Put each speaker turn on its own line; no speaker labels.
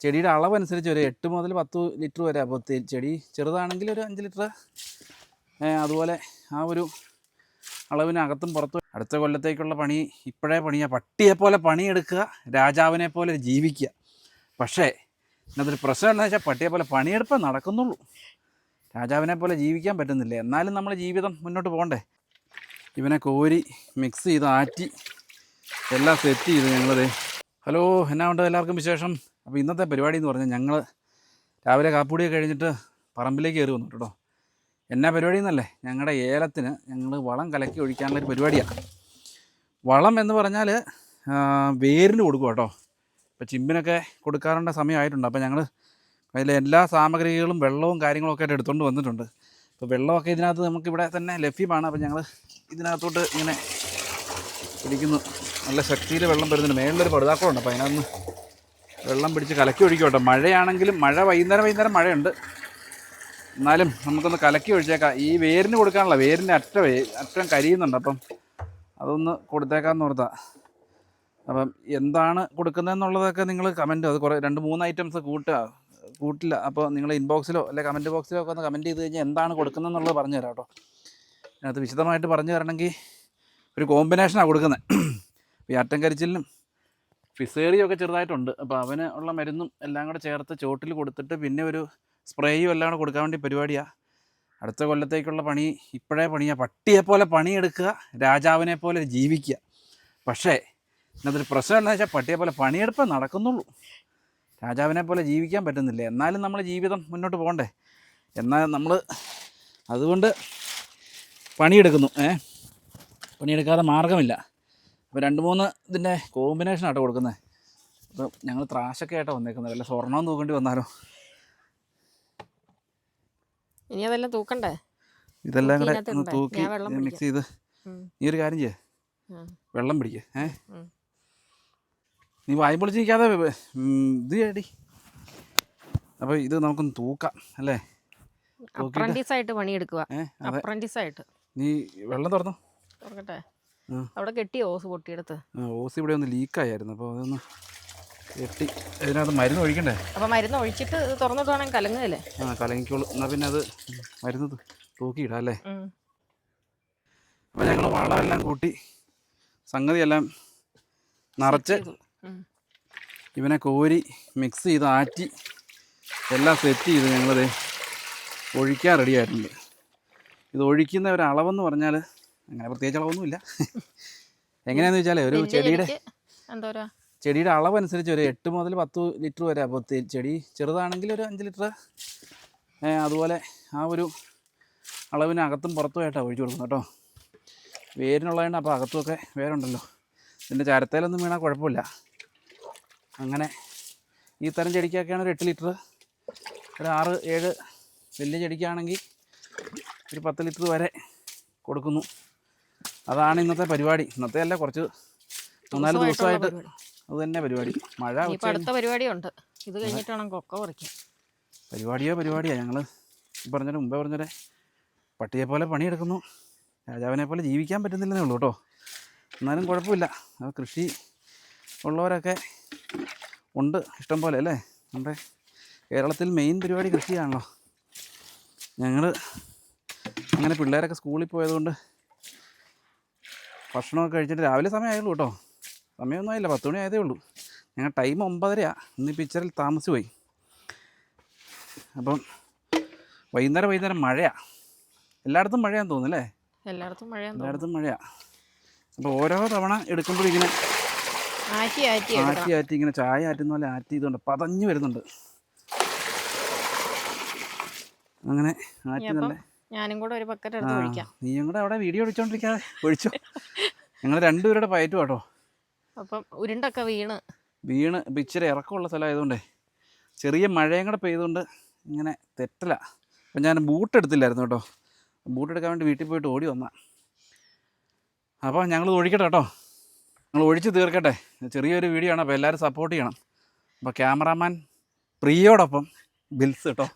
ചെടിയുടെ അളവനുസരിച്ച് ഒരു എട്ട് മുതൽ പത്ത് ലിറ്റർ വരെ അപ്പോൾ ചെടി ചെറുതാണെങ്കിൽ ഒരു അഞ്ച് ലിറ്റർ. അതുപോലെ ആ ഒരു അളവിനകത്തും പുറത്തും. അടുത്ത കൊല്ലത്തേക്കുള്ള പണി ഇപ്പോഴേ പണിയാ. പട്ടിയെ പോലെ പണിയെടുക്കുക രാജാവിനെ പോലെ ജീവിക്കുക. പക്ഷേ ഇന്നതൊരു പ്രശ്നം എന്താ വെച്ചാൽ പട്ടിയെ പോലെ പണിയെടുപ്പേ നടക്കുന്നുള്ളൂ. രാജാവിനെ പോലെ ജീവിക്കാൻ പറ്റുന്നില്ല. എന്നാലും നമ്മൾ ജീവിതം മുന്നോട്ട് പോകണ്ടേ. ഇവനെ കോരി മിക്സ് ചെയ്ത് ആറ്റി എല്ലാം സെറ്റ് ചെയ്ത് ഞങ്ങളത് ഹലോ എന്നാ ഉണ്ട് എല്ലാവർക്കും വിശേഷം? അപ്പോൾ ഇന്നത്തെ പരിപാടി എന്ന് പറഞ്ഞാൽ ഞങ്ങൾ രാവിലെ കാപ്പുടിയൊക്കെ കഴിഞ്ഞിട്ട് പറമ്പിലേക്ക് കയറി വന്നു കേട്ടോ. എന്നാ പരിപാടി എന്നല്ലേ? ഞങ്ങളുടെ ഏലത്തിന് ഞങ്ങൾ വളം കലക്കി ഒഴിക്കാനുള്ളൊരു പരിപാടിയാണ് വളം എന്ന് പറഞ്ഞാൽ വേരിന് കൊടുക്കുക കേട്ടോ. ഇപ്പോൾ ചിമ്പിനൊക്കെ കൊടുക്കാറുണ്ട സമയമായിട്ടുണ്ട്. അപ്പോൾ ഞങ്ങൾ അതിലെ എല്ലാ സാമഗ്രികളും വെള്ളവും കാര്യങ്ങളൊക്കെ ആയിട്ട് എടുത്തുകൊണ്ട് വന്നിട്ടുണ്ട്. അപ്പോൾ വെള്ളമൊക്കെ ഇതിനകത്ത് നമുക്കിവിടെ തന്നെ ലഭ്യമാണ്. അപ്പോൾ ഞങ്ങൾ ഇതിനകത്തോട്ട് ഇങ്ങനെ പിടിക്കുന്നു നല്ല ശക്തിയിൽ വെള്ളം വരുന്നുണ്ട്. മേളിലൊരു പടുതാക്കുളുണ്ട്. അപ്പോൾ അതിനകത്ത് വെള്ളം പിടിച്ച് കലക്കി ഒഴിക്കോട്ടെ മഴയാണെങ്കിലും മഴ വൈകുന്നേരം വൈകുന്നേരം മഴയുണ്ട്. എന്നാലും നമുക്കൊന്ന് കലക്കി ഒഴിച്ചേക്കാം. ഈ വേരിന് കൊടുക്കാനുള്ള വേരിന്റെ അറ്റ അറ്റം കരിയുന്നുണ്ട്. അപ്പം അതൊന്ന് കൊടുത്തേക്കാന്ന് ഓർത്താ. അപ്പം എന്താണ് കൊടുക്കുന്നതെന്നുള്ളതൊക്കെ നിങ്ങൾ കമന്റ് അത് കുറേ രണ്ട് മൂന്ന് ഐറ്റംസ് കൂട്ടുക. കൂട്ടില്ല. അപ്പോൾ നിങ്ങൾ ഇൻബോക്സിലോ അല്ലെ കമന്റ് ബോക്സിലോ ഒക്കെ ഒന്ന് കമന്റ് ചെയ്ത് കഴിഞ്ഞാൽ എന്താണ് കൊടുക്കുന്നതെന്നുള്ളത് പറഞ്ഞു തരാം കേട്ടോ. അതിനകത്ത് വിശദമായിട്ട് പറഞ്ഞു തരണമെങ്കിൽ ഒരു കോമ്പിനേഷനാണ് കൊടുക്കുന്നത് ഈ അറ്റം കരിച്ചിലിനും ഫിസേറിയും ഒക്കെ ചെറുതായിട്ടുണ്ട്. അപ്പോൾ അവന് ഉള്ള മരുന്നും എല്ലാം കൂടെ ചേർത്ത് ചോട്ടിൽ കൊടുത്തിട്ട് പിന്നെ ഒരു സ്പ്രേയും എല്ലാം കൂടെ കൊടുക്കാൻ വേണ്ടി പരിപാടിയാണ് അടുത്ത കൊല്ലത്തേക്കുള്ള പണി ഇപ്പോഴേ പണിയാണ് പട്ടിയെപ്പോലെ പണിയെടുക്കുക രാജാവിനെ പോലെ ജീവിക്കുക. പക്ഷേ ഇന്നത്തെ പ്രശ്നം എന്താണെന്ന് വെച്ചാൽ പട്ടിയെ പോലെ പണിയെടുപ്പേ നടക്കുന്നുള്ളൂ. രാജാവിനെ പോലെ ജീവിക്കാൻ പറ്റുന്നില്ല. എന്നാലും നമ്മൾ ജീവിതം മുന്നോട്ട് പോകണ്ടേ? എന്നാൽ നമ്മൾ അതുകൊണ്ട് പണിയെടുക്കുന്നു. ഏ? പണിയെടുക്കാതെ മാർഗമില്ല അപ്പോൾ രണ്ട് മൂന്ന് ഇതിന്റെ കോമ്പിനേഷൻ ആട്ടോ കൊടുക്കുന്നത് അപ്പോൾ ഞങ്ങൾ ത്രാശൊക്കെ ആയിട്ടോ വന്നേക്കുന്നത്. വല്ല സ്വർണം തൂക്കേണ്ടി വന്നാലോ?
ഇനി അതെല്ലാം തൂക്കണ്ടേ?
ഇതെല്ലാം കൂടെ ഒന്ന് തൂക്കി മിക്സ് ചെയ്ത്. നീ ഒരു കാര്യം ചെയ്യേ. വെള്ളം പിടിക്കുക ഏ? നീ വായും പൊളിച്ച് നിൽക്കാതെ ഇത് ചേടി അപ്പോൾ ഇത് നമുക്കൊന്ന് തൂക്കാം അല്ലേ?
ആയിട്ട് പണിയെടുക്കുക ആയിട്ട്
നീ വെള്ളം തുറന്നു.
തുറക്കട്ടെ. അവിടെ കെട്ടിയോ ഓസ് പൊട്ടിയെടുത്ത്?
ഓസ് ഇവിടെ ഒന്ന് ലീക്കായിരുന്നു. അപ്പോൾ അതൊന്ന് കെട്ടി ഇതിനകത്ത് മരുന്ന് ഒഴിക്കണ്ടേ?
അപ്പൊ മരുന്ന് ഒഴിച്ചിട്ട് തുറന്നിട്ടാണെങ്കിൽ കലങ്ങുകയല്ലേ?
ആ കലങ്ങിക്കോളൂ. എന്നാൽ പിന്നെ അത് മരുന്ന് തൂക്കിയിടാം അല്ലേ. അപ്പോൾ ഞങ്ങൾ വളമെല്ലാം കൂട്ടി സംഗതിയെല്ലാം നിറച്ച് ഇവനെ കോരി മിക്സ് ചെയ്ത് ആറ്റി എല്ലാം സെറ്റ് ചെയ്ത് ഞങ്ങളത് ഒഴിക്കാൻ റെഡിയായിട്ടുണ്ട് ഇത് ഒഴിക്കുന്ന ഒരു അളവെന്ന് പറഞ്ഞാൽ അങ്ങനെ പ്രത്യേകിച്ച് അളവൊന്നുമില്ല. എങ്ങനെയാന്ന് വെച്ചാൽ ഒരു ചെടിയുടെ ചെടിയുടെ അളവ് അനുസരിച്ച് ഒരു എട്ട് മുതൽ പത്ത് ലിറ്റർ വരെ അപ്പോൾ ചെടി ചെറുതാണെങ്കിൽ ഒരു അഞ്ച് ലിറ്റർ. അതുപോലെ ആ ഒരു അളവിനകത്തും പുറത്തുമായിട്ടാണ് ഒഴിച്ചു കൊടുക്കുന്നത് കേട്ടോ. വേരിനുള്ളതുകൊണ്ട് അപ്പോൾ അകത്തുമൊക്കെ വേരുണ്ടല്ലോ. ഇതിന്റെ ചരത്തേലൊന്നും വീണാൽ കുഴപ്പമില്ല. അങ്ങനെ ഈ തരം ചെടിക്കൊക്കെയാണ് ഒരു എട്ട് ലിറ്റർ. ഒരു ആറ് ഏഴ് വലിയ ചെടിക്കാണെങ്കിൽ ഒരു പത്ത് ലിറ്റർ വരെ കൊടുക്കുന്നു. അതാണ് ഇന്നത്തെ പരിപാടി. ഇന്നത്തെ അല്ല കുറച്ച്
മൂന്നാൽ
ദിവസമായിട്ട് അത് തന്നെ പരിപാടി. മഴ
അടുത്ത പരിപാടിയുണ്ട്. ഇത് കഴിഞ്ഞിട്ടാണ് കൊക്ക
പരിപാടിയോ പരിപാടിയോ. ഞങ്ങൾ പറഞ്ഞൊരു മുമ്പേ പറഞ്ഞൊരു പട്ടിയെ പോലെ പണിയെടുക്കുന്നു. രാജാവിനെ പോലെ ജീവിക്കാൻ പറ്റുന്നില്ലെന്നേ ഉള്ളൂ കേട്ടോ. എന്നാലും കുഴപ്പമില്ല. അത് കൃഷി ഉള്ളവരൊക്കെ ഉണ്ട് ഇഷ്ടം പോലെ അല്ലേ? നമ്മുടെ കേരളത്തിൽ മെയിൻ പരിപാടി കൃഷിയാണല്ലോ. ഞങ്ങൾ അങ്ങനെ പിള്ളേരൊക്കെ സ്കൂളിൽ പോയതുകൊണ്ട് ഭക്ഷണമൊക്കെ കഴിച്ചിട്ട് രാവിലെ സമയമായുള്ളൂ കേട്ടോ. സമയമൊന്നും ആയില്ല പത്ത് മണി ആയതേ ഉള്ളൂ. ഞങ്ങൾ ടൈം ഒമ്പതരയാണ് ഇന്നിപ്പോൾ ഇച്ചിരി താമസിച്ച് പോയി. അപ്പം വൈകുന്നേരം വൈകുന്നേരം മഴയാണ് എല്ലായിടത്തും മഴയാന്ന് തോന്നുന്നല്ലേ
എല്ലായിടത്തും മഴ
എല്ലായിടത്തും മഴയാണ് അപ്പോൾ ഓരോ തവണ എടുക്കുമ്പോഴും ഇങ്ങനെ
ആറ്റി ആറ്റി
ഇങ്ങനെ ചായ ആറ്റുന്ന പോലെ ആറ്റി ഇതുണ്ട് പതഞ്ഞു വരുന്നുണ്ട്. അങ്ങനെ ആറ്റി നല്ല
ഞാനും കൂടെ ഒരു ബക്കറ്റ് എടുത്ത് ഒഴിക്കാം.
നീയും കൂടെ അവിടെ വീഡിയോ ഒഴിച്ചോണ്ടിരിക്കാതെ ഒഴിച്ചോ. ഞങ്ങൾ രണ്ടുപേരുടെ പയറ്റു കേട്ടോ.
അപ്പം ഉരുണ്ടൊക്കെ വീണ്.
വീണ് ഇപ്പം ഇച്ചിരി ഇറക്കമുള്ള സ്ഥലമായതുകൊണ്ടേ ചെറിയ മഴയും കൂടെ പെയ്തുകൊണ്ട് ഇങ്ങനെ തെറ്റല. അപ്പം ഞാൻ ബൂട്ട് എടുത്തില്ലായിരുന്നു കേട്ടോ. ബൂട്ട് എടുക്കാൻ വേണ്ടി വീട്ടിൽ പോയിട്ട് ഓടി വന്ന. അപ്പോൾ ഞങ്ങൾ ഒഴിക്കട്ടെ കേട്ടോ. ഞങ്ങൾ ഒഴിച്ച് തീർക്കട്ടെ. ചെറിയൊരു വീഡിയോ ആണ് അപ്പോൾ എല്ലാവരും സപ്പോർട്ട് ചെയ്യണം. അപ്പോൾ ക്യാമറാമാൻ പ്രിയോടൊപ്പം ബിൽസ് കേട്ടോ.